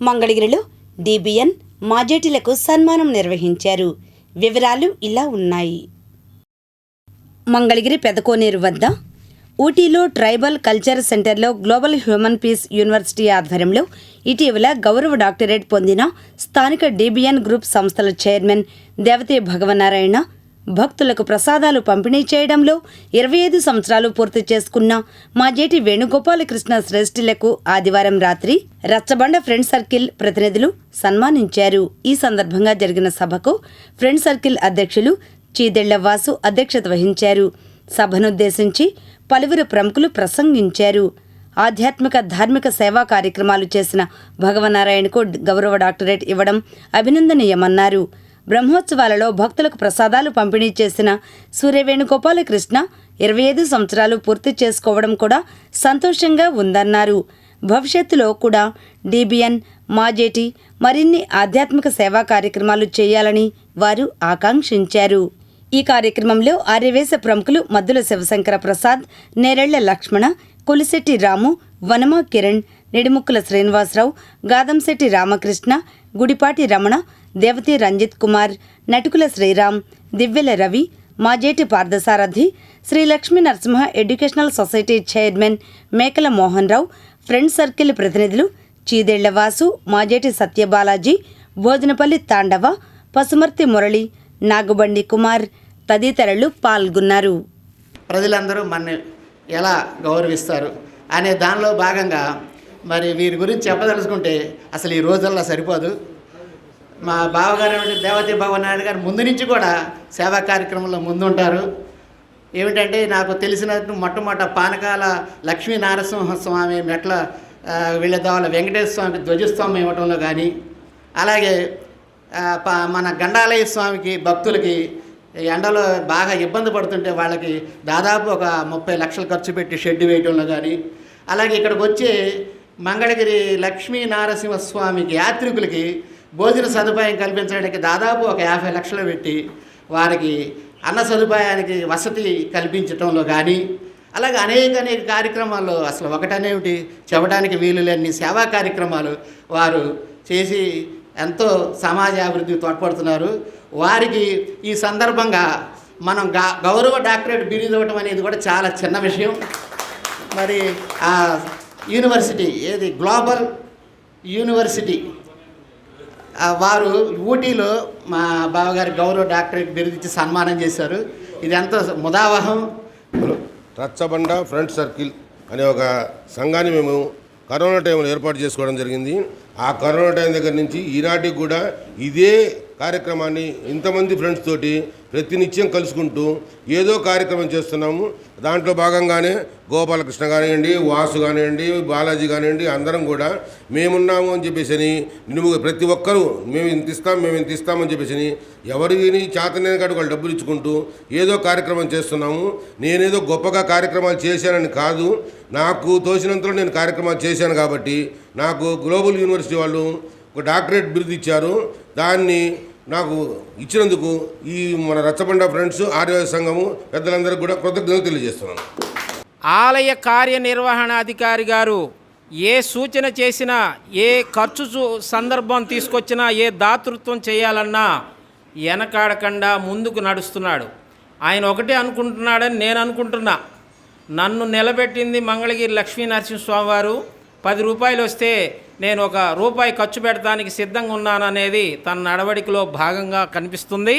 మంగళగిరిలో డిబిఎన్ మాజేటీలకు సన్మానం నిర్వహించారు. వివరాలు ఇలా ఉన్నాయి. మంగళగిరి పెదకోనేరు వద్ద ఊటీలో ట్రైబల్ కల్చర్ సెంటర్లో గ్లోబల్ హ్యూమన్ పీస్ యూనివర్సిటీ ఆధ్వర్యంలో ఇటీవల గౌరవ డాక్టరేట్ పొందిన స్థానిక డిబిఎన్ గ్రూప్ సంస్థల చైర్మన్ దేవతే భగవనారాయణ భక్తులకు ప్రసాదాలు పంపిణీ చేయడంలో ఇరవై ఐదు సంవత్సరాలు పూర్తి చేసుకున్న మా జేటి వేణుగోపాలకృష్ణ శ్రేష్ఠులకు ఆదివారం రాత్రి రచ్చబండ ఫ్రెండ్ సర్కిల్ ప్రతినిధులు సన్మానించారు. ఈ సందర్భంగా జరిగిన సభకు ఫ్రెండ్ సర్కిల్ అధ్యక్షులు చీదెళ్ళ వాసు అధ్యక్షత వహించారు. సభనుద్దేశించి పలువురు ప్రముఖులు ప్రసంగించారు. ఆధ్యాత్మిక ధార్మిక సేవా కార్యక్రమాలు చేసిన భగవనారాయణకు గౌరవ డాక్టరేట్ ఇవ్వడం అభినందనీయమన్నారు. బ్రహ్మోత్సవాలలో భక్తులకు ప్రసాదాలు పంపిణీ చేసిన సూర్యవేణుగోపాలకృష్ణ ఇరవై ఐదు సంవత్సరాలు పూర్తి చేసుకోవడం కూడా సంతోషంగా ఉందన్నారు. భవిష్యత్తులో కూడా డిబిఎన్ మాజేటి మరిన్ని ఆధ్యాత్మిక సేవా కార్యక్రమాలు చేయాలని వారు ఆకాంక్షించారు. ఈ కార్యక్రమంలో ఆర్యవేశ ప్రముఖులు Maddula Sivasankara Prasad Nerella Lakshmana Kolisetti Ramu Vanama Kiran Nidimukkula Srinivasarao Gadamsetti Ramakrishna Gudipati Ramana Devathi Ranjith Kumar Natukula Sriram Divyala Ravi Majeti Parthasarathy Sri Lakshmi Narasimha educational society chairman Mekala Mohan Rao friend circle ప్రతినిధులు చీదెళ్ళ వాసు మాజేటి సత్యబాలాజీ భోజనపల్లి తాండవ పసుమర్తి మురళి నాగుబండి కుమార్ తదితరులు పాల్గొన్నారు. ప్రజలందరూ మన ఎలా గౌరవిస్తారు అనే దానిలో భాగంగా మరి వీరి గురించి చెప్పదలుచుకుంటే అసలు ఈ రోజుల్లో సరిపోదు. మా బావగారు దేవతీ దేవతి భగవనాయుడు గారు ముందు నుంచి కూడా సేవా కార్యక్రమంలో ముందుంటారు. ఏమిటంటే నాకు తెలిసినట్టు మొట్టమొదట పానకాల లక్ష్మీ నారసింహస్వామి మెట్ల ఆ, వెంకటేశ్వర స్వామికి ధ్వజస్వామి ఇవ్వటంలో కానీ అలాగే ప- మన గండాలయ స్వామికి భక్తులకి ఎండలో బాగా ఇబ్బంది పడుతుంటే వాళ్ళకి దాదాపు ఒక ముప్పై లక్షలు ఖర్చు పెట్టి షెడ్ వేయడంలో కానీ అలాగే ఇక్కడికి వచ్చే మంగళగిరి లక్ష్మీ నారసింహస్వామికి యాత్రికులకి భోజన సదుపాయం కల్పించడానికి దాదాపు ఒక యాభై లక్షలు పెట్టి వారికి అన్న సదుపాయానికి వసతి కల్పించటంలో కానీ అలాగే అనేక అనేక కార్యక్రమాల్లో అసలు ఒకటనేమిటి? చెప్పడానికి వీలు లేని సేవా కార్యక్రమాలు వారు చేసి ఎంతో సమాజ అభివృద్ధికి తోడ్పడుతున్నారు. వారికి ఈ సందర్భంగా మనం గా గౌరవ డాక్టరేట్ బిరుదు ఇవ్వటం అనేది కూడా చాలా చిన్న విషయం. మరి ఆ యూనివర్సిటీ ఏది? గ్లోబల్ యూనివర్సిటీ వారు ఊటీలో మా బావగారి గౌరవ డాక్టరేట్ బిరుదిచ్చి సన్మానం చేశారు. ఇది ఎంతో ముదావహం రచ్చబండ ఫ్రంట్ సర్కిల్ అనే ఒక సంఘాన్ని మేము కరోనా టైంలో ఏర్పాటు చేసుకోవడం జరిగింది. ఆ కరోనా టైం దగ్గర నుంచి ఈనాటికి కూడా ఇదే కార్యక్రమాన్ని ఇంతమంది ఫ్రెండ్స్ తోటి ప్రతినిత్యం కలుసుకుంటూ ఏదో కార్యక్రమం చేస్తున్నాము. దాంట్లో భాగంగానే గోపాలకృష్ణ కానివ్వండి వాసు కానివ్వండి బాలాజీ కానివ్వండి అందరం కూడా మేమున్నాము అని చెప్పేసి నిన్ను ప్రతి ఒక్కరూ మేము ఇంత ఇస్తాం మేము ఇంత ఇస్తామని చెప్పేసి ఎవరిని చేతనే కాదు వాళ్ళు డబ్బులు ఇచ్చుకుంటూ ఏదో కార్యక్రమం చేస్తున్నాము. నేనేదో గొప్పగా కార్యక్రమాలు చేశానని కాదు నాకు తోచినంతలో నేను కార్యక్రమాలు చేశాను కాబట్టి నాకు గ్లోబల్ యూనివర్సిటీ వాళ్ళు ఒక డాక్టరేట్ బిరుదు ఇచ్చారు. దాన్ని నాకు ఇచ్చినందుకు ఈ మన రచ్చబండ ఫ్రెండ్స్ ఆర్య సంఘము పెద్దలందరికీ కూడా కృతజ్ఞతలు తెలియజేస్తున్నాను. ఆలయ కార్యనిర్వహణాధికారి గారు ఏ సూచన చేసినా ఏ ఖర్చు చూ- సందర్భం తీసుకొచ్చినా ఏ దాతృత్వం చేయాలన్నా వెనకాడకుండా ముందుకు నడుస్తున్నాడు. ఆయన ఒకటే అనుకుంటున్నాడని నేను అనుకుంటున్నా. నన్ను నిలబెట్టింది మంగళగిరి లక్ష్మీ నరసింహస్వామి వారు. పది రూపాయలు వస్తే నేను ఒక రూపాయి ఖర్చు పెట్టడానికి సిద్ధంగా ఉన్నాననేది తన నడవడికలో భాగంగా కనిపిస్తుంది.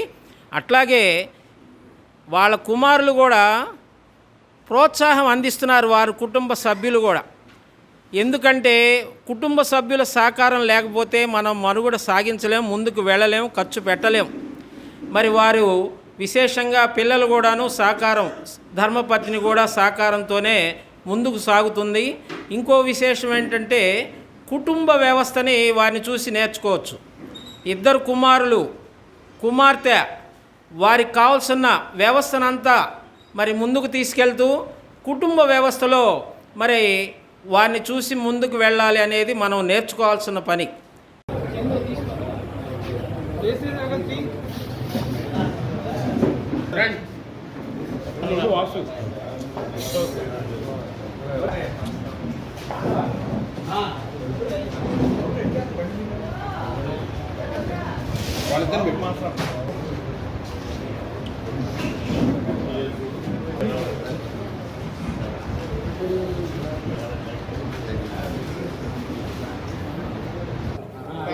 అట్లాగే వాళ్ళ కుమారులు కూడా ప్రోత్సాహం అందిస్తున్నారు వారి కుటుంబ సభ్యులు కూడా. ఎందుకంటే కుటుంబ సభ్యుల సహకారం లేకపోతే మనం మనుగడ సాగించలేము ముందుకు వెళ్ళలేము ఖర్చు పెట్టలేము మరి వారు విశేషంగా పిల్లలు కూడాను సహకారం ధర్మపత్ని కూడా సహకారంతోనే ముందుకు సాగుతుంది. ఇంకో విశేషం ఏంటంటే కుటుంబ వ్యవస్థని వారిని చూసి నేర్చుకోవచ్చు. ఇద్దరు కుమారులు కుమార్తె వారికి కావాల్సిన వ్యవస్థనంతా మరి ముందుకు తీసుకెళ్తూ కుటుంబ వ్యవస్థలో మరి వారిని చూసి ముందుకు వెళ్ళాలి అనేది మనం నేర్చుకోవాల్సిన పని.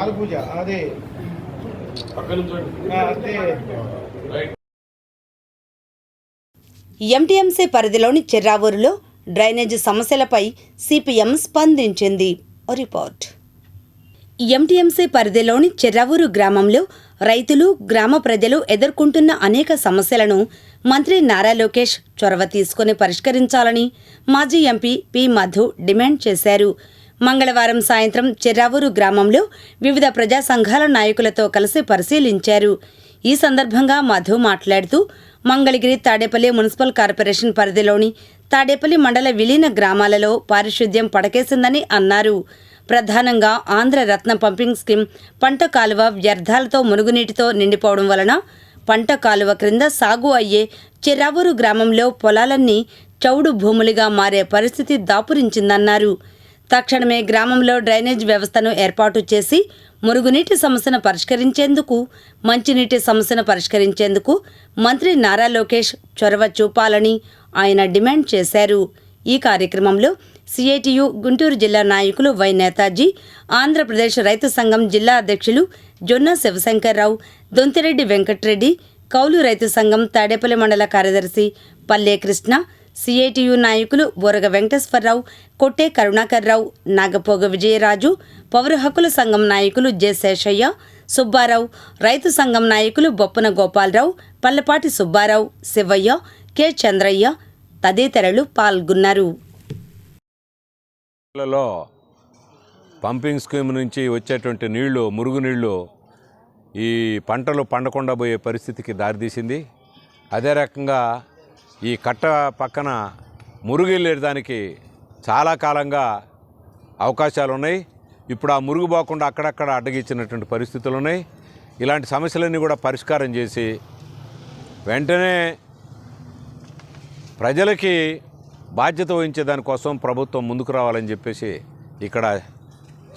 కాలు పూజ అదే. ఎంటీఎంసీ పరిధిలోని చెర్రావూరులో డ్రైనేజీ సమస్యలపై సిపిఎం స్పందించింది. ఓ రిపోర్ట్. ఎంటీఎంసీ పరిధిలోని చెర్రావూరు గ్రామంలో రైతులు గ్రామ ప్రజలు ఎదుర్కొంటున్న అనేక సమస్యలను మంత్రి నారా లోకేష్ చొరవ తీసుకుని పరిష్కరించాలని మాజీ ఎంపీ పి మధు డిమాండ్ చేశారు. మంగళవారం సాయంత్రం చెర్రావూరు గ్రామంలో వివిధ ప్రజా సంఘాల నాయకులతో కలిసి పరిశీలించారు. ఈ సందర్భంగా మధు మాట్లాడుతూ మంగళగిరి తాడేపల్లి మున్సిపల్ కార్పొరేషన్ పరిధిలోని తాడేపల్లి మండల విలీన గ్రామాలలో పారిశుద్ధ్యం పడకేసిందని అన్నారు. ప్రధానంగా ఆంధ్ర రత్న పంపింగ్ స్కీమ్ పంట కాలువ వ్యర్థాలతో మురుగునీటితో నిండిపోవడం వలన పంట కాలువ క్రింద సాగు అయ్యే చిరావూరు గ్రామంలో పొలాలన్నీ చౌడు భూములుగా మారే పరిస్థితి దాపురించిందన్నారు. తక్షణమే గ్రామంలో డ్రైనేజ్ వ్యవస్థను ఏర్పాటు చేసి మురుగునీటి సమస్యను పరిష్కరించేందుకు మంచినీటి సమస్యను పరిష్కరించేందుకు మంత్రి నారా లోకేష్ చొరవ చూపాలని ఆయన డిమాండ్ చేశారు. ఈ కార్యక్రమంలో సిఐటియు గుంటూరు జిల్లా నాయకులు వై నేతాజీ ఆంధ్రప్రదేశ్ రైతు సంఘం జిల్లా అధ్యక్షులు జొన్న శివశంకర్రావు దొంతిరెడ్డి వెంకట్రెడ్డి కౌలు రైతు సంఘం తాడేపల్లి మండల కార్యదర్శి పల్లె కృష్ణ సిఐటియు నాయకులు బోరగ వెంకటేశ్వరరావు కొట్టే కరుణాకర్రావు నాగపోగ విజయరాజు పౌర హక్కుల సంఘం నాయకులు జె శేషయ్య సుబ్బారావు రైతు సంఘం నాయకులు బొప్పన గోపాలరావు పల్లపాటి సుబ్బారావు శివయ్య కె చంద్రయ్య తదితరులు పాల్గొన్నారు. పంపింగ్ స్కీమ్ నుంచి వచ్చేటువంటి నీళ్ళు మురుగునీళ్ళు ఈ పంటలు పండకుండా పోయే పరిస్థితికి దారితీసింది. అదే రకంగా ఈ కట్ట పక్కన మురుగులేదానికి చాలా కాలంగా అవకాశాలు ఉన్నాయి. ఇప్పుడు ఆ మురుగు పోకుండా అక్కడక్కడ అడ్డగించినటువంటి పరిస్థితులు ఉన్నాయి. ఇలాంటి సమస్యలన్నీ కూడా పరిష్కారం చేసి వెంటనే ప్రజలకి బాధ్యత వహించే దానికోసం ప్రభుత్వం ముందుకు రావాలని చెప్పేసి ఇక్కడ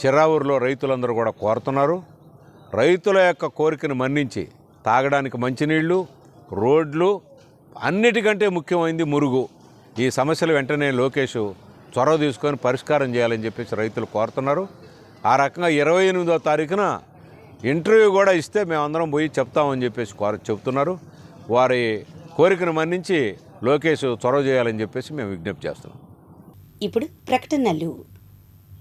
చిరావూరులో రైతులందరూ కూడా కోరుతున్నారు. రైతుల యొక్క కోరికను మన్నించి తాగడానికి మంచినీళ్ళు రోడ్లు అన్నిటికంటే ముఖ్యమైంది మురుగు. ఈ సమస్యలు వెంటనే లోకేష్ చొరవ తీసుకొని పరిష్కారం చేయాలని చెప్పేసి రైతులు కోరుతున్నారు. ఆ రకంగా ఇరవై ఎనిమిదో తారీఖున ఇంటర్వ్యూ కూడా ఇస్తే మేమందరం పోయి చెప్తామని చెప్పేసి కోర చెప్తున్నారు. వారి కోరికను మన్నించి లోకేష్ చొరవ చేయాలని చెప్పేసి మేము విజ్ఞప్తి చేస్తున్నాం. ఇప్పుడు ప్రకటనలు.